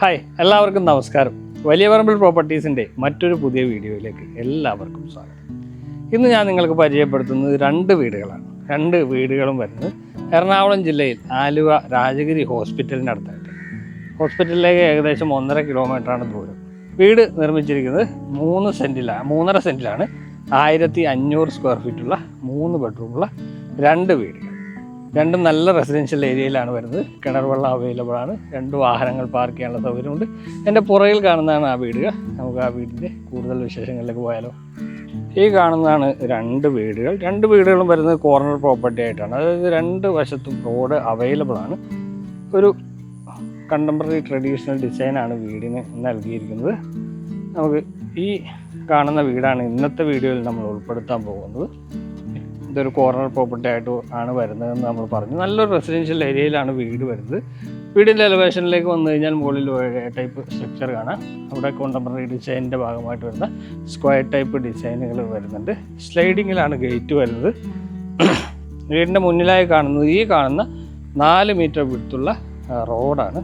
Hi എല്ലാവർക്കും നമസ്കാരം. വലിയ പറമ്പിൽ പ്രോപ്പർട്ടീസിന്റെ മറ്റൊരു പുതിയ വീഡിയോയിലേക്ക് എല്ലാവർക്കും സ്വാഗതം. ഇന്ന് ഞാൻ നിങ്ങൾക്ക് പരിചയപ്പെടുത്തുന്നത് രണ്ട് വീടുകളാണ്. രണ്ട് വീടുകളും വരുന്നത് എറണാകുളം ജില്ലയിൽ ആലുവ രാജഗിരി ഹോസ്പിറ്റലിന്റെ അടുത്തായിട്ട്. ഹോസ്പിറ്റലിലേക്ക് ഏകദേശം ഒന്നര കിലോമീറ്ററാണ് ദൂരം. വീട് നിർമ്മിച്ചിരിക്കുന്നത് മൂന്ന് സെന്റിലാണ് മൂന്നര സെന്റിലാണ് ആയിരത്തി അഞ്ഞൂറ് സ്ക്വയർ ഫീറ്റുള്ള മൂന്ന് ബെഡ്റൂമുള്ള രണ്ട് വീടുകൾ. രണ്ടും നല്ല റെസിഡൻഷ്യൽ ഏരിയയിലാണ് വരുന്നത്. കിണർ വെള്ളം അവൈലബിൾ ആണ്. രണ്ട് വാഹനങ്ങൾ പാർക്ക് ചെയ്യാനുള്ള സൗകര്യമുണ്ട്. എന്റെ പുറകിൽ കാണുന്നതാണ് ആ വീടുകൾ നമുക്ക് ആ വീടിന്റെ കൂടുതൽ വിശേഷങ്ങളിലേക്ക് പോയാലോ. ഈ കാണുന്നതാണ് രണ്ട് വീടുകൾ. രണ്ട് വീടുകളും വരുന്നത് കോർണർ പ്രോപ്പർട്ടി ആയിട്ടാണ്. അതായത് രണ്ട് വശത്തും റോഡ് അവൈലബിൾ ആണ്. ഒരു കണ്ടംപററി ട്രഡീഷണൽ ഡിസൈനാണ് വീടിന് നൽകിയിരിക്കുന്നത്. നമുക്ക് ഈ കാണുന്ന വീടാണ് ഇന്നത്തെ വീഡിയോയിൽ നമ്മൾ ഉൾപ്പെടുത്താൻ പോകുന്നത്. ഇതൊരു കോർണർ പ്രോപ്പർട്ടി ആയിട്ട് ആണ് വരുന്നതെന്ന് നമ്മൾ പറഞ്ഞു. നല്ലൊരു റെസിഡൻഷ്യൽ ഏരിയയിലാണ് വീട് വരുന്നത്. വീടിന്റെ എലവേഷനിലേക്ക് വന്നു കഴിഞ്ഞാൽ മുകളിൽ ടൈപ്പ് സ്ട്രക്ചർ കാണാം. അവിടെ കോണ്ടംപററി ഡിസൈനിന്റെ ഭാഗമായിട്ട് വരുന്ന സ്ക്വയർ ടൈപ്പ് ഡിസൈനുകൾ വരുന്നുണ്ട്. സ്ലൈഡിങ്ങിലാണ് ഗേറ്റ് വരുന്നത്. വീടിന്റെ മുന്നിലായി കാണുന്നത് ഈ കാണുന്ന നാല് മീറ്റർ വിടുത്തുള്ള റോഡാണ്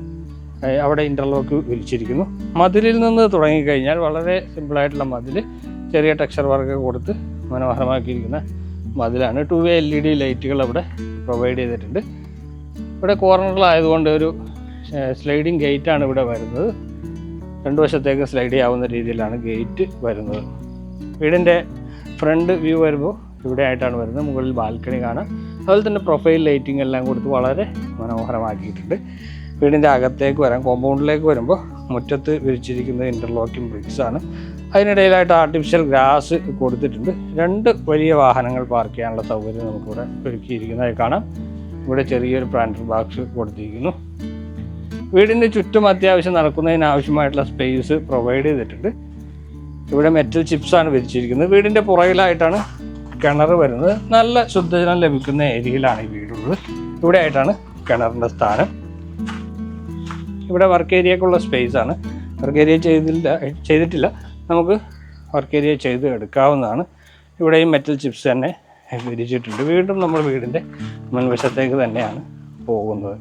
അവിടെ ഇന്റർലോക്ക് വിരിച്ചിരിക്കുന്നു. മതിലിൽ നിന്ന് തുടങ്ങിക്കഴിഞ്ഞാൽ വളരെ സിമ്പിളായിട്ടുള്ള മതിൽ ചെറിയ ടെക്സ്ചർ വർക്ക് കൊടുത്ത് മനോഹരമാക്കിയിരിക്കുന്ന മതിലാണ് two way L E D ലൈറ്റുകൾ അവിടെ പ്രൊവൈഡ് ചെയ്തിട്ടുണ്ട്. ഇവിടെ കോർണറിലായതുകൊണ്ട് ഒരു സ്ലൈഡിങ് ഗേറ്റ് ആണ് ഇവിടെ വരുന്നത്. രണ്ട് വശത്തേക്ക് സ്ലൈഡ് ചെയ്യാവുന്ന രീതിയിലാണ് ഗേറ്റ് വരുന്നത്. വീടിന്റെ ഫ്രണ്ട് വ്യൂ വരുമ്പോൾ ഇവിടെ ആയിട്ടാണ് വരുന്നത്. മുകളിൽ ബാൽക്കണി കാണാം. അതുപോലെ തന്നെ പ്രൊഫൈൽ ലൈറ്റിംഗ് എല്ലാം കൊടുത്ത് വളരെ മനോഹരമാക്കിയിട്ടുണ്ട്. വീടിന്റെ അകത്തേക്ക് വരാം. കോമ്പൗണ്ടിലേക്ക് വരുമ്പോൾ മുറ്റത്ത് വിരിച്ചിരിക്കുന്നത് ഇന്റർലോക്കിംഗ് ബ്രിക്സ് ആണ്. അതിനിടയിലായിട്ട് ആർട്ടിഫിഷ്യൽ ഗ്രാസ് കൊടുത്തിട്ടുണ്ട്. രണ്ട് വലിയ വാഹനങ്ങൾ പാർക്ക് ചെയ്യാനുള്ള സൗകര്യം നമുക്കിവിടെ ഒരുക്കിയിരിക്കുന്നതായി കാണാം. ഇവിടെ ചെറിയൊരു പ്ലാന്റർ ബോക്സ് കൊടുത്തിരിക്കുന്നു. വീടിന്റെ ചുറ്റും അത്യാവശ്യം നടക്കുന്നതിന് ആവശ്യമായിട്ടുള്ള സ്പേസ് പ്രൊവൈഡ് ചെയ്തിട്ടുണ്ട്. ഇവിടെ മെറ്റൽ ചിപ്സാണ് വിരിച്ചിരിക്കുന്നത്. വീടിന്റെ പുറകിലായിട്ടാണ് കിണർ വരുന്നത്. നല്ല ശുദ്ധജലം ലഭിക്കുന്ന ഏരിയയിലാണ് ഈ വീടുള്ളത്. ഇവിടെ ആയിട്ടാണ് കിണറിന്റെ സ്ഥാനം. ഇവിടെ വർക്ക് ഏരിയക്കുള്ള സ്പേസ് ആണ്. വർക്ക് ഏരിയ ചെയ്തില്ല ചെയ്തിട്ടില്ല. നമുക്ക് വർക്ക് ഏരിയ ചെയ്ത് എടുക്കാവുന്നതാണ്. ഇവിടെയും മെറ്റൽ ചിപ്സ് തന്നെ വിരിച്ചിട്ടുണ്ട്. വീണ്ടും നമ്മൾ വീടിന്റെ മുൻവശത്തേക്ക് തന്നെയാണ് പോകുന്നത്.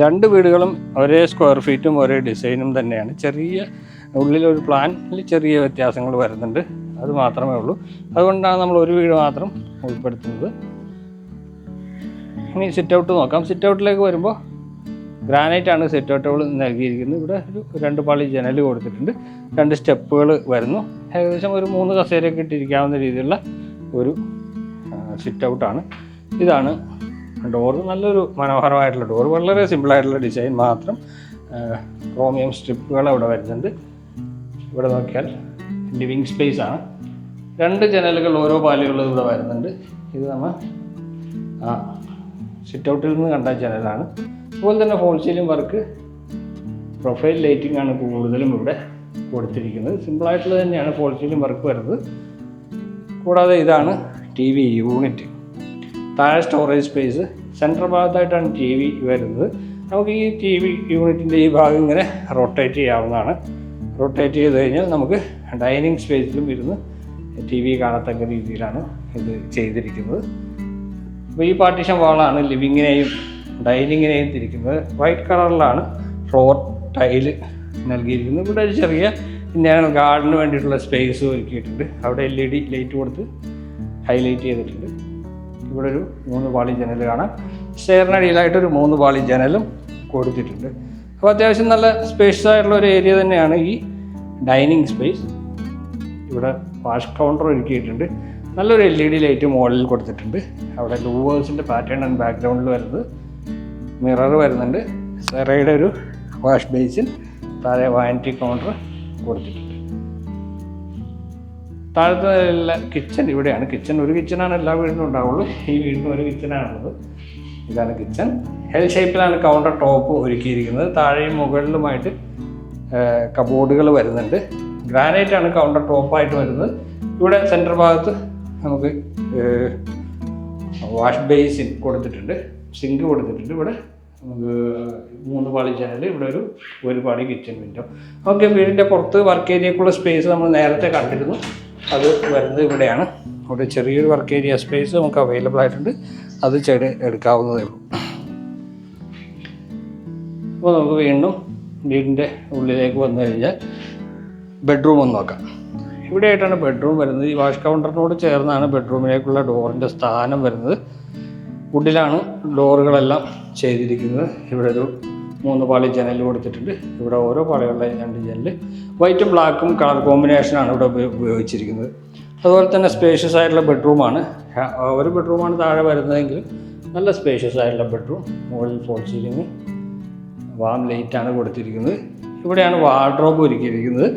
രണ്ട് വീടുകളും ഒരേ സ്ക്വയർ ഫീറ്റും ഒരേ ഡിസൈനും തന്നെയാണ്. ചെറിയ ഉള്ളിലൊരു പ്ലാനിൽ ചെറിയ വ്യത്യാസങ്ങൾ വരുന്നുണ്ട്. അത് മാത്രമേ ഉള്ളൂ. അതുകൊണ്ടാണ് നമ്മൾ ഒരു വീട് മാത്രം ഉൾപ്പെടുത്തുന്നത്. ഇനി സിറ്റ് ഔട്ട് നോക്കാം. സിറ്റ് ഔട്ടിലേക്ക് വരുമ്പോൾ ഗ്രാനൈറ്റ് ആണ് സെറ്റ് ഔട്ടുകൾ നൽകിയിരിക്കുന്നത്. ഇവിടെ ഒരു രണ്ട് പാളി ജനൽ കൊടുത്തിട്ടുണ്ട്. രണ്ട് സ്റ്റെപ്പുകൾ വരുന്നു. ഏകദേശം ഒരു മൂന്ന് കസേരയൊക്കെ ഇട്ടിരിക്കാവുന്ന രീതിയിലുള്ള ഒരു സിറ്റ് ഔട്ടാണ് ഇതാണ് ഡോറ് നല്ലൊരു മനോഹരമായിട്ടുള്ള ഡോർ വളരെ സിമ്പിളായിട്ടുള്ള ഡിസൈൻ മാത്രം ക്രോമിയം സ്ട്രിപ്പുകൾ അവിടെ വരുന്നുണ്ട്. ഇവിടെ നോക്കിയാൽ ലിവിങ് സ്പേസ് ആണ്. രണ്ട് ജനലുകൾ ഓരോ പാലുകളും ഇവിടെ വരുന്നുണ്ട്. ഇത് നമ്മൾ ആ സിറ്റ് ഔട്ടിൽ നിന്ന് കണ്ട ജനലാണ്. അതുപോലെ തന്നെ ഫോൾ വർക്ക് പ്രൊഫൈൽ ലൈറ്റിംഗ് ആണ് കൂടുതലും ഇവിടെ കൊടുത്തിരിക്കുന്നത്. സിമ്പിളായിട്ടുള്ളത് തന്നെയാണ് ഫോൾ വർക്ക് വരുന്നത്. കൂടാതെ ഇതാണ് ടി വി യൂണിറ്റ് താഴെ സ്റ്റോറേജ് സ്പേസ് സെൻട്രൽ ഭാഗത്തായിട്ടാണ് ടി വി വരുന്നത്. നമുക്ക് ഈ ടി വി യൂണിറ്റിന്റെ ഈ ഭാഗം ഇങ്ങനെ റൊട്ടേറ്റ് ചെയ്യാവുന്നതാണ്. റൊട്ടേറ്റ് ചെയ്ത് കഴിഞ്ഞാൽ നമുക്ക് ഡൈനിങ് സ്പേസിലും ഇരുന്ന് ടി വി കാണത്തക്ക രീതിയിലാണ് ഇത് ചെയ്തിരിക്കുന്നത്. അപ്പോൾ ഈ പാർട്ടീഷൻ വാളാണ് ലിവിങ്ങിനെയും ഡൈനിങ്ങിനെയും തിരിക്കുന്നത് വൈറ്റ് കളറിലാണ് ഫ്ലോർ ടൈൽ നൽകിയിരിക്കുന്നത്. ഇവിടെ ഒരു ചെറിയ ഇന്ത്യൻ ഗാർഡന് വേണ്ടിയിട്ടുള്ള സ്പേസ് ഒരുക്കിയിട്ടുണ്ട്. അവിടെ എൽ ഇ ഡി ലൈറ്റ് കൊടുത്ത് ഹൈലൈറ്റ് ചെയ്തിട്ടുണ്ട്. ഇവിടെ ഒരു മൂന്ന് പാളി ജനൽ കാണാം. സ്റ്റെയറിനടിയിലായിട്ട് ഒരു മൂന്ന് പാളി ജനലും കൊടുത്തിട്ടുണ്ട്. അപ്പോൾ അത്യാവശ്യം നല്ല സ്പേഷ്യസ് ആയിട്ടുള്ള ഒരു ഏരിയ തന്നെയാണ് ഈ ഡൈനിങ് സ്പേസ് ഇവിടെ വാഷ് കൗണ്ടർ ഒരുക്കിയിട്ടുണ്ട്. നല്ലൊരു എൽ ഇ ഡി ലൈറ്റ് മോഡലിൽ കൊടുത്തിട്ടുണ്ട്. അവിടെ ലൂവേഴ്സിന്റെ പാറ്റേൺ ആൻഡ് ബാക്ക്ഗ്രൗണ്ടിൽ വരുന്നത്. മിറർ വരുന്നുണ്ട്. സെറയുടെ ഒരു വാഷ് ബേസിൽ താഴെ വാനിറ്റി കൗണ്ടർ കൊടുത്തിട്ടുണ്ട്. താഴത്തെ കിച്ചൺ ഇവിടെയാണ്. കിച്ചൺ ഒരു കിച്ചണാണ് എല്ലാ വീടിനും ഉണ്ടാവുള്ളൂ. ഈ വീടിനും ഒരു കിച്ചണാണുള്ളത് ഇതാണ് കിച്ചൺ ഹെൽ ഷേപ്പിലാണ് കൗണ്ടർ ടോപ്പ് ഒരുക്കിയിരിക്കുന്നത്. താഴെയും മുകളിലുമായിട്ട് കബോർഡുകൾ വരുന്നുണ്ട്. ഗ്രാനൈറ്റ് ആണ് കൗണ്ടർ ടോപ്പായിട്ട് വരുന്നത്. ഇവിടെ സെന്റർ ഭാഗത്ത് നമുക്ക് വാഷ് ബേസിൻ കൊടുത്തിട്ടുണ്ട്. സിങ്ക് കൊടുത്തിട്ടുണ്ട്. ഇവിടെ മൂന്ന് പാളി ജനൽ ഇവിടെ ഒരു ഒരു പാളി കിച്ചൺ വിൻഡോ ഓക്കെ വീടിന്റെ പുറത്ത് വർക്ക് ഏരിയക്കുള്ള സ്പേസ് നമ്മൾ നേരത്തെ കണ്ടിരുന്നു. അത് വരുന്നത് ഇവിടെയാണ്. അവിടെ ചെറിയൊരു വർക്ക് ഏരിയ സ്പേസ് നമുക്ക് അവൈലബിൾ ആയിട്ടുണ്ട്. അത് ചെടി എടുക്കാവുന്നതേ ഉള്ളൂ. അപ്പോൾ നമുക്ക് വീണ്ടും വീടിന്റെ ഉള്ളിലേക്ക് വന്നു കഴിഞ്ഞാൽ ബെഡ്റൂം ഒന്ന് നോക്കാം. ഇവിടെ ആയിട്ടാണ് ബെഡ്റൂം വരുന്നത്. ഈ വാഷ് കൗണ്ടറിനോട് ചേർന്നാണ് ബെഡ്റൂമിലേക്കുള്ള ഡോറിന്റെ സ്ഥാനം വരുന്നത്. വുഡിലാണ് ഡോറുകളെല്ലാം ചെയ്തിരിക്കുന്നത്. ഇവിടെ ഒരു മൂന്ന് പാളി ജനൽ കൊടുത്തിട്ടുണ്ട്. ഇവിടെ ഓരോ പാളികളുടെ രണ്ട് ജനൽ. വൈറ്റും ബ്ലാക്കും കളർ കോമ്പിനേഷനാണ് ഇവിടെ ഉപയോഗിച്ചിരിക്കുന്നത്. അതുപോലെ തന്നെ സ്പേഷ്യസ് ആയിട്ടുള്ള ബെഡ്റൂമാണ് ഒരു ബെഡ്റൂമാണ് താഴെ വരുന്നതെങ്കിൽ നല്ല സ്പേഷ്യസ് ആയിട്ടുള്ള ബെഡ്റൂം മുകളിൽ ഫോൾ സീലിംഗ് വാം ലൈറ്റാണ് കൊടുത്തിരിക്കുന്നത്. ഇവിടെയാണ് വാർഡ്രോബ് ഒരുക്കിയിരിക്കുന്നത്.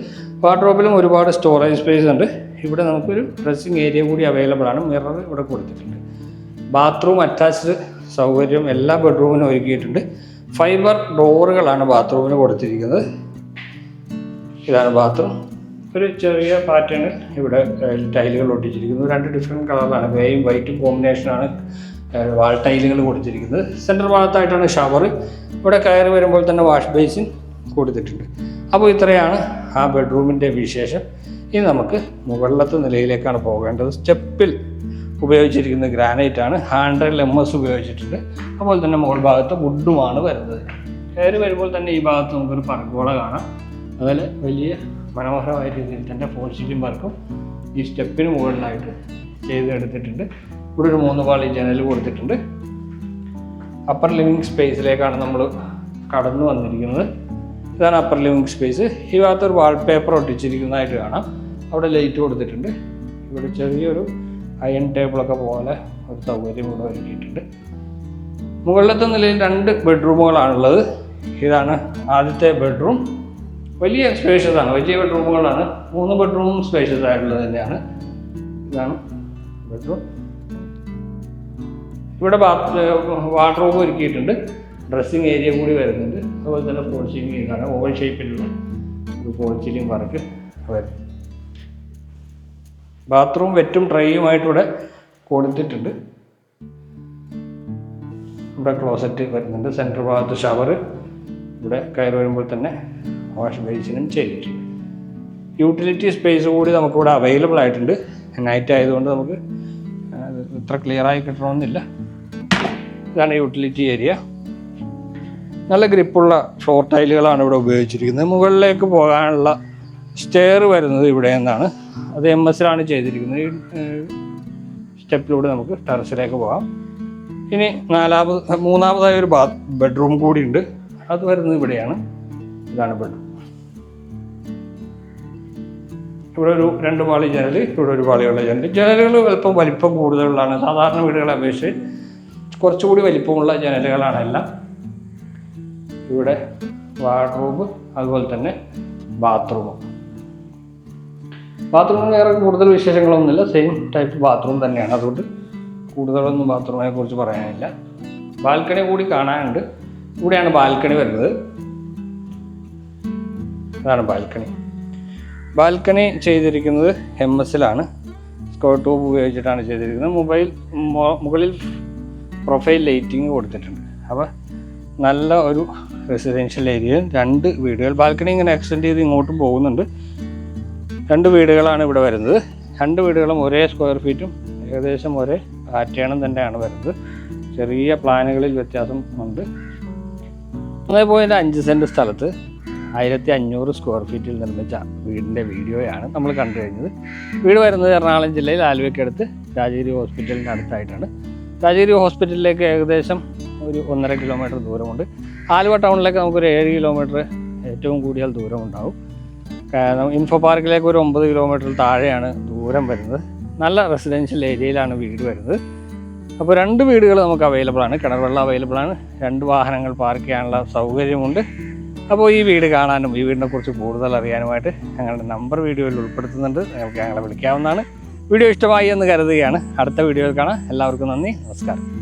വാർഡ്രോബിലും ഒരുപാട് സ്റ്റോറേജ് സ്പേസ് ഉണ്ട്. ഇവിടെ നമുക്കൊരു ഡ്രസ്സിങ് ഏരിയ കൂടി അവൈലബിൾ ആണ്. മിറർ ഇവിടെ കൊടുത്തിട്ടുണ്ട്. ബാത്റൂം അറ്റാച്ച്ഡ് സൗകര്യം എല്ലാ ബെഡ്റൂമിനും ഒരുക്കിയിട്ടുണ്ട്. ഫൈബർ ഡോറുകളാണ് ബാത്റൂമിന് കൊടുത്തിരിക്കുന്നത്. ഇതാണ് ബാത്റൂം. ഒരു ചെറിയ പാറ്റേണിൽ ഇവിടെ ടൈലുകൾ ഒട്ടിച്ചിരിക്കുന്നു. രണ്ട് ഡിഫറെന്റ് കളറിലാണ്. ഗ്രേയും വൈറ്റും കോമ്പിനേഷനാണ് വാൾ ടൈലുകൾ കൊടുത്തിരിക്കുന്നത്. സെന്റർ ഭാഗത്തായിട്ടാണ് ഷവർ ഇവിടെ കയറി വരുമ്പോൾ തന്നെ വാഷ് ബേസിൻ കൊടുത്തിട്ടുണ്ട്. അപ്പോൾ ഇത്രയാണ് ആ ബെഡ്റൂമിന്റെ വിശേഷം. ഇനി നമുക്ക് മുകളിലത്തെ നിലയിലേക്കാണ് പോകേണ്ടത്. സ്റ്റെപ്പിൽ ഉപയോഗിച്ചിരിക്കുന്നത് ഗ്രാനൈറ്റ് ആണ് ഹാൻഡ്രൽ എം എസ് ഉപയോഗിച്ചിട്ടുണ്ട്. അതുപോലെ തന്നെ മുകൾ ഭാഗത്ത് വുഡുമാണ് വരുന്നത്. കയറി വരുമ്പോൾ തന്നെ ഈ ഭാഗത്ത് നമുക്കൊരു പറഗോള കാണാം. അതുപോലെ വലിയ മനോഹരമായ രീതിയിൽ തന്നെ പോസിറ്റീവ് വർക്കും ഈ സ്റ്റെപ്പിന് മുകളിലായിട്ട് ചെയ്തെടുത്തിട്ടുണ്ട്. ഇവിടെ ഒരു മൂന്ന് പാളി ജനൽ കൊടുത്തിട്ടുണ്ട്. അപ്പർ ലിവിങ് സ്പേസിലേക്കാണ് നമ്മൾ കടന്നു വന്നിരിക്കുന്നത്. ഇതാണ് അപ്പർ ലിവിങ് സ്പേസ്. ഈ ഭാഗത്ത് ഒരു വാൾപേപ്പർ ഒട്ടിച്ചിരിക്കുന്നതായിട്ട് കാണാം. അവിടെ ലൈറ്റ് കൊടുത്തിട്ടുണ്ട്. ഇവിടെ ചെറിയൊരു അയൺ ടേബിളൊക്കെ പോലെ ഒരു സൗകര്യം ഇവിടെ ഒരുക്കിയിട്ടുണ്ട്. മുകളിലത്തെ നിലയിൽ രണ്ട് ബെഡ്റൂമുകളാണുള്ളത് ഇതാണ് ആദ്യത്തെ ബെഡ്റൂം വലിയ സ്പേഷ്യസ് ആണ്. വലിയ ബെഡ്റൂമുകളാണ് മൂന്ന് ബെഡ്റൂമും സ്പേഷ്യസ് ആയിട്ടുള്ളത് തന്നെയാണ്. ഇതാണ് ബെഡ്റൂം ഇവിടെ ബാത്ത് വാർഡ്രോബ് ഒരുക്കിയിട്ടുണ്ട്. ഡ്രസ്സിങ് ഏരിയ കൂടി വരുന്നുണ്ട്. അതുപോലെ തന്നെ ഫോൾ സീലിംഗ് ഓവൽ ഷേപ്പിലുള്ള ഒരു ഫോൾ സീലിംഗ് വർക്ക് വരും ബാത്റൂം വെറ്റും ഡ്രൈയുമായിട്ടിവിടെ കൊടുത്തിട്ടുണ്ട് ഇവിടെ ക്ലോസറ്റ് വരുന്നുണ്ട്. സെന്റർ ഭാഗത്ത് ഷവർ ഇവിടെ കയറി വരുമ്പോൾ തന്നെ വാഷ് ബേസിനും ചെയ്തിട്ടുണ്ട്. യൂട്ടിലിറ്റി സ്പേസ് കൂടി നമുക്കിവിടെ അവൈലബിൾ ആയിട്ടുണ്ട്. നൈറ്റ് ആയതുകൊണ്ട് നമുക്ക് ഇത്ര ക്ലിയർ ആയി കിട്ടണമെന്നില്ല. ഇതാണ് യൂട്ടിലിറ്റി ഏരിയ നല്ല ഗ്രിപ്പുള്ള ഫ്ലോർ ടൈലുകളാണ് ഇവിടെ ഉപയോഗിച്ചിരിക്കുന്നത്. മുകളിലേക്ക് പോകാനുള്ള സ്റ്റെയർ വരുന്നത് ഇവിടെ നിന്നാണ്. അത് എം എസിലാണ് ചെയ്തിരിക്കുന്നത്. ഈ സ്റ്റെപ്പിലൂടെ നമുക്ക് ടെറസിലേക്ക് പോകാം. ഇനി നാലാമത് മൂന്നാമതായ ഒരു ബാത്ത് ബെഡ്റൂം കൂടി ഉണ്ട് അത് വരുന്നത് ഇവിടെയാണ്. ഇതാണ് ബെഡ്റൂം. ഇവിടെ ഒരു രണ്ട് പാളി ജനൽ ഇവിടെ ഒരു പാളിയുള്ള ജനൽ. ജനലുകൾ അല്പം വലിപ്പം കൂടുതലുള്ളതാണ്. സാധാരണ വീടുകളെ അപേക്ഷിച്ച് കുറച്ചുകൂടി വലിപ്പമുള്ള ജനലുകളാണ് എല്ലാം. ഇവിടെ വാർഡ്രോബ് അതുപോലെ തന്നെ ബാത്റൂമും. ബാത്റൂമിന് വേറെ കൂടുതൽ വിശേഷങ്ങളൊന്നുമില്ല. സെയിം ടൈപ്പ് ബാത്റൂം തന്നെയാണ്. അതുകൊണ്ട് കൂടുതലൊന്നും ബാത്റൂമിനെ കുറിച്ച് പറയാനില്ല. ബാൽക്കണി കൂടി കാണാനുണ്ട്. ഇവിടെയാണ് ബാൽക്കണി വരുന്നത്. ഇതാണ് ബാൽക്കണി ബാൽക്കണി ചെയ്തിരിക്കുന്നത് എം എസിലാണ് സ്ക്വയർ ട്യൂബ് ഉപയോഗിച്ചിട്ടാണ് ചെയ്തിരിക്കുന്നത്. മൊബൈൽ മുകളിൽ പ്രൊഫൈൽ ലൈറ്റിംഗ് കൊടുത്തിട്ടുണ്ട്. അപ്പോൾ നല്ല ഒരു റെസിഡൻഷ്യൽ ഏരിയയിൽ രണ്ട് വീടുകൾ. ബാൽക്കണി ഇങ്ങനെ എക്സ്റ്റെൻഡ് ചെയ്ത് ഇങ്ങോട്ടും പോകുന്നുണ്ട്. രണ്ട് വീടുകളാണ് ഇവിടെ വരുന്നത്. രണ്ട് വീടുകളും ഒരേ സ്ക്വയർ ഫീറ്റും ഏകദേശം ഒരേ പാറ്റേണും തന്നെയാണ് വരുന്നത്. ചെറിയ പ്ലാനുകളിൽ വ്യത്യാസം ഉണ്ട്. ഒന്നേ പോയിന്റ് അഞ്ച് സെന്റ് സ്ഥലത്ത് ആയിരത്തി അഞ്ഞൂറ് സ്ക്വയർ ഫീറ്റിൽ നിർമ്മിച്ച വീടിന്റെ വീഡിയോയാണ് നമ്മൾ കണ്ടു കഴിഞ്ഞത്. വീട് വരുന്നത് എറണാകുളം ജില്ലയിൽ ആലുവയ്ക്കടുത്ത് രാജഗിരി ഹോസ്പിറ്റലിന്റെ അടുത്തായിട്ടാണ്. രാജഗിരി ഹോസ്പിറ്റലിലേക്ക് ഏകദേശം ഒരു ഒന്നര കിലോമീറ്റർ ദൂരമുണ്ട്. ആലുവ ടൗണിലേക്ക് നമുക്കൊരു ഏഴ് കിലോമീറ്റർ ഏറ്റവും കൂടിയാൽ ദൂരമുണ്ടാവും. ഇൻഫോ പാർക്കിലേക്ക് ഒരു ഒമ്പത് കിലോമീറ്റർ താഴെയാണ് ദൂരം വരുന്നത്. നല്ല റെസിഡൻഷ്യൽ ഏരിയയിലാണ് വീട് വരുന്നത്. അപ്പോൾ രണ്ട് വീടുകൾ നമുക്ക് അവൈലബിൾ ആണ്. കിണർ വെള്ളം അവൈലബിൾ ആണ്. രണ്ട് വാഹനങ്ങൾ പാർക്ക് ചെയ്യാനുള്ള സൗകര്യമുണ്ട്. അപ്പോൾ ഈ വീട് കാണാനും ഈ വീടിനെ കുറിച്ച് കൂടുതൽ അറിയാനുമായിട്ട് ഞങ്ങളുടെ നമ്പർ വീഡിയോയിൽ ഉൾപ്പെടുത്തുന്നുണ്ട്. നിങ്ങൾക്ക് ഞങ്ങളെ വിളിക്കാവുന്നതാണ്. വീഡിയോ ഇഷ്ടമായി എന്ന് കരുതുകയാണ്. അടുത്ത വീഡിയോയിൽ കാണാം. എല്ലാവർക്കും നന്ദി. നമസ്കാരം.